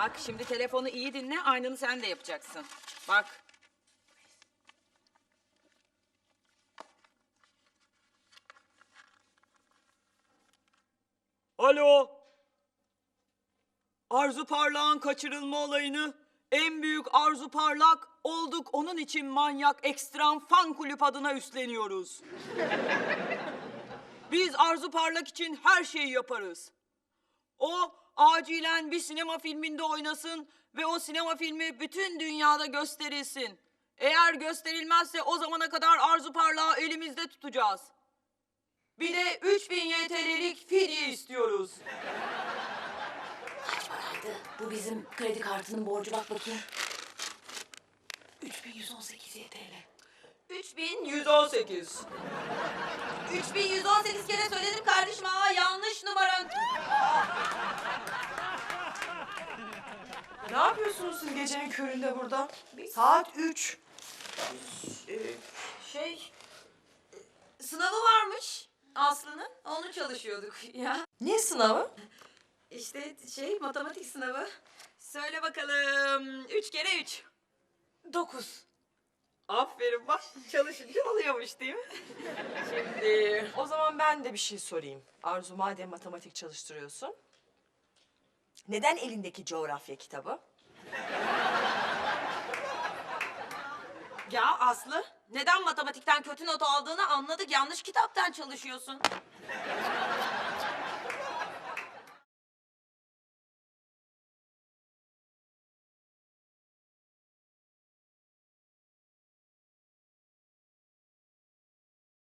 Bak şimdi telefonu iyi dinle, aynını sen de yapacaksın. Bak. Alo. Arzu Parlak'ın kaçırılma olayını en büyük Arzu Parlak olduk onun için manyak ekstrem fan kulüp adına üstleniyoruz. Biz Arzu Parlak için her şeyi yaparız. O acilen bir sinema filminde oynasın ve o sinema filmi bütün dünyada gösterilsin. Eğer gösterilmezse o zamana kadar Arzu Parlak'ı elimizde tutacağız. Bir de 3000 YTL'lik fidye istiyoruz. Kaç paraydı? Bu bizim kredi kartının borcu bak bakayım. 3118 TL. 3118. 3118 kere söyledim kardeşim. Aa yanlış numaran. Ne yapıyorsunuz siz gecenin köründe burada? Saat 3. Şey sınavı varmış Aslı'nın. Onu çalışıyorduk ya. Ne sınavı? İşte şey matematik sınavı. Söyle bakalım. Üç kere üç. 9. Aferin bak çalışınca oluyormuş değil mi? Şimdi O zaman ben de bir şey sorayım. Arzu madem matematik çalıştırıyorsun. Neden elindeki coğrafya kitabı? ya Aslı neden matematikten kötü not aldığını anladık. Yanlış kitaptan çalışıyorsun.